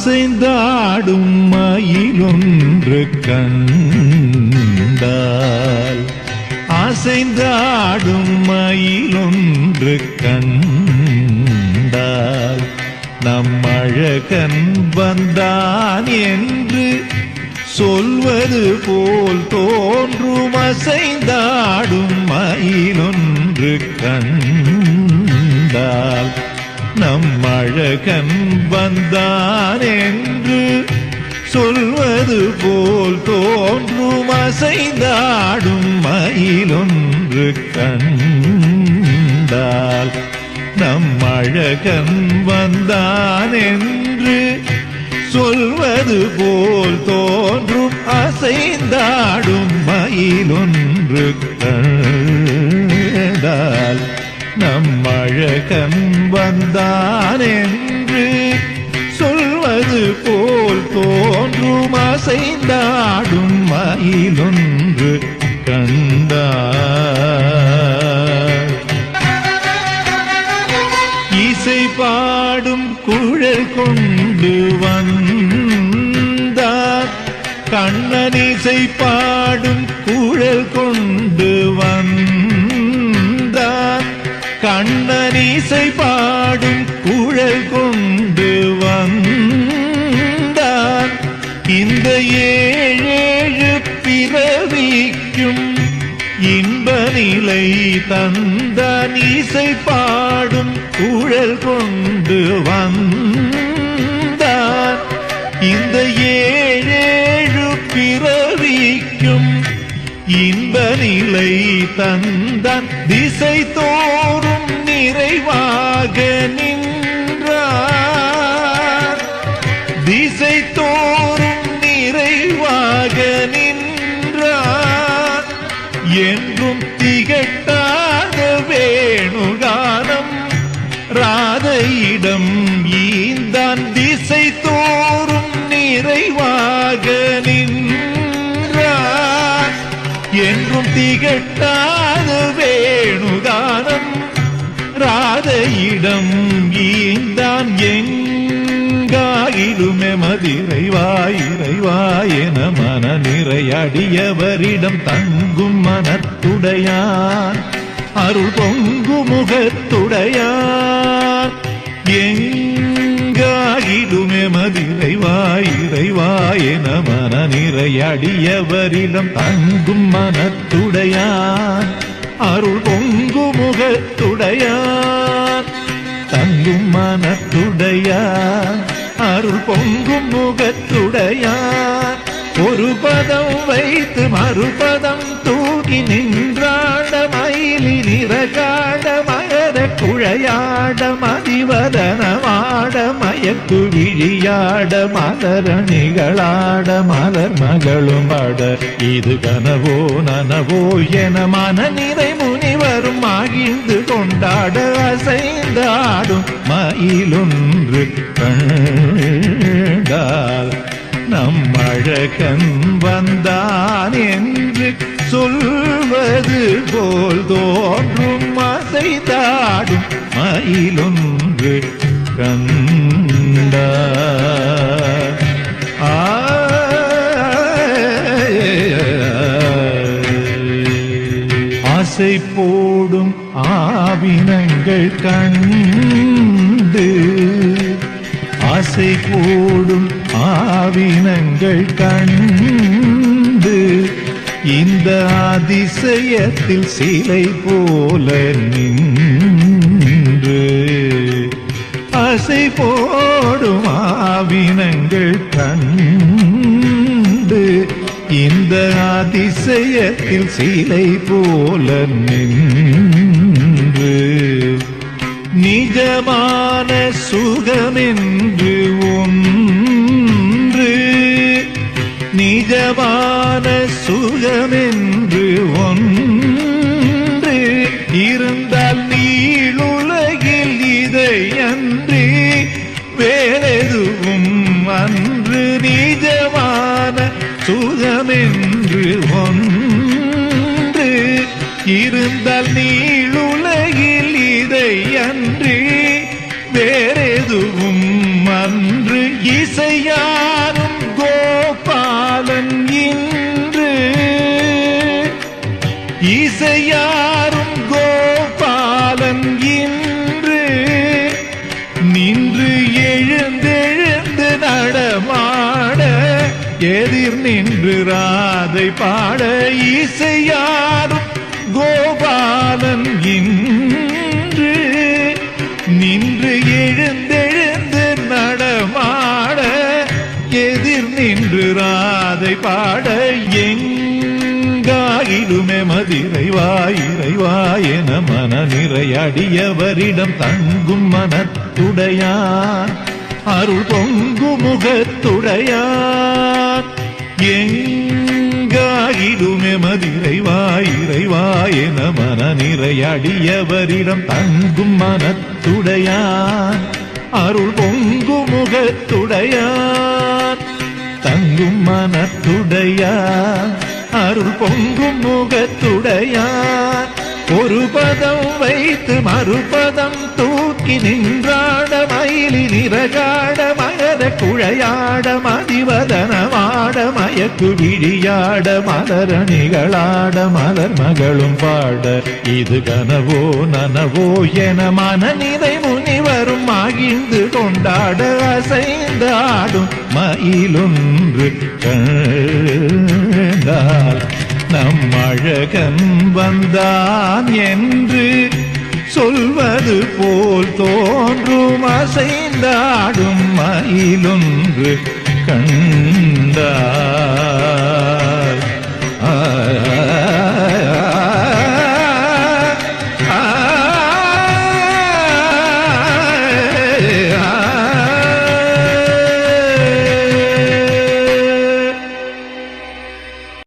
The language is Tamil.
அசைந்தாடும் மயிலொன்று கண்டால். அசைந்தாடும் மயிலொன்று கண்டால். நம் அழகன் வந்தான் என்று சொல்வது போல் தோன்றும். அசைந்தாடும் மயிலொன்று கண்டால். நம் அழகன் வந்தான் என்று சொல்வது போல் தோன்றும் அசைந்தாடும் மயிலொன்று கண்டால். நம் அழகன் வந்தான் என்று சொல்வது போல் தோன்றும் அசைந்தாடும் மயிலொன்று கண் நம் அழகன் வந்தான் என்று சொல்வது போல் தோன்றும் அசைந்தாடும் மயிலொன்று கண்டால் இசை பாடும் குழல் கொண்டு வந்தார். கண்ணன் இசை பாடும் குழல் கொண்டு வந்தார். இசை பாடும் குழல் கொண்டு வந்தார். இந்த ஏழேழு பிறவிக்கும் இன்ப நிலை தந்தான் இசை பாடும் குழல் கொண்டு வந்தான் இந்த ஏழேழு பிறவிக்கும் இன்ப நிலை தந்தான் திசை தோறும் நிறைவாக நின்றார். திசை தோறும் நிறைவாக நின்றார். என்றும் திகட்டாத வேணுகானம் ராதையிடம் ஈந்தான். திசை தோறும் நிறைவாக நின்றார். என்றும் திகட்டாத வேணுகானம் இல்லாத இடம் ஈந்தான் எங்காயிலுமே மதிரைவாய் என மன நிறையடியவரிடம் தங்கும் மனத்துடையான் அருள் பொங்கு முகத்துடையான். எங்காயிலுமே மதிரைவாய் என மன நிறையடியவரிடம் தங்கும் மனத்துடையான். அருள் பொங்கு முகத்துடையார். தங்கும் மனத்துடையார். அருள் பொங்கும் முகத்துடையார். ஒரு பதம் வைத்து மறுபதம் தூக்கி நின்றாட மயிலி நிறகாட மகர குழையாட மதிவதனமாட மயக்கு விழியாட மலரணிகளாட மலர் மகளும் ஆட இது கனவோ நனவோ என மன நிறை முனிவரும் மகிழ்ந்து கொண்டாட அசைந்தாடும் மயிலொன்று கண்டால் நம் அழகன் வந்தான் என்று சொல்வது போல் தோன்றும் அசைந்தாடும் மயிலொன்று கண்டார். ஆசை போடும் ஆவினங்கள் கண்டு ஆசை போடும் ஆவினங்கள் கண்டு இந்த அதிசயத்தில் சிலை போல நின்று அசை போடும் ஆவினங்கள் கண்டு இந்த அதிசயத்தில் சிலை போல நின்று நிஜமான சுகமென்று ஒன்று நிஜமான சுகமென்று ஒன்று. இருந்தால் நீளுலகில் இதை அன்று வேறெதுவும் அன்று நிஜமான சுகமென்று ஒன்று. இருந்தால் நீ எதிர் நின்று ராதை பாட இசையாரும் கோபாலன் இன்று. நின்று எழுந்தெழுந்து நடமாட எதிர் நின்று ராதை பாட எங்காயிலுமே மதிரை வாயிரை மதிரைவாயிரைவாயென மன நிறையடியவரிடம் தங்கும் மனத்துடையான். அருள் பொங்கு முகத்துடையார் எங்காயிலுமே மதிரைவாயிரைவாயென மன நிறையடியவரிடம் தங்கும் மனத்துடையார். அருள் பொங்கு முகத்துடையார் தங்கும் மனத்துடையார். அருள் பொங்கும் முகத்துடையார் ஒரு பதம் வைத்து மறுபதம் தூக்கி நின்றாட மயிலி நிறகாட மகர குழையாட மதிவதனமாட மயக்கு விழியாட மலரணிகளாட மலர் மகளும் பாட. இது கனவோ நனவோ என மனநிலை முனிவரும் மகிழ்ந்து கொண்டாட அசைந்து ஆடும் மயிலொன்று கண்டால் நம் அழகன் வந்தான் என்று சொல்வது போல் தோன்றும் அசைந்தாடும் மயிலொன்று கண்டார்.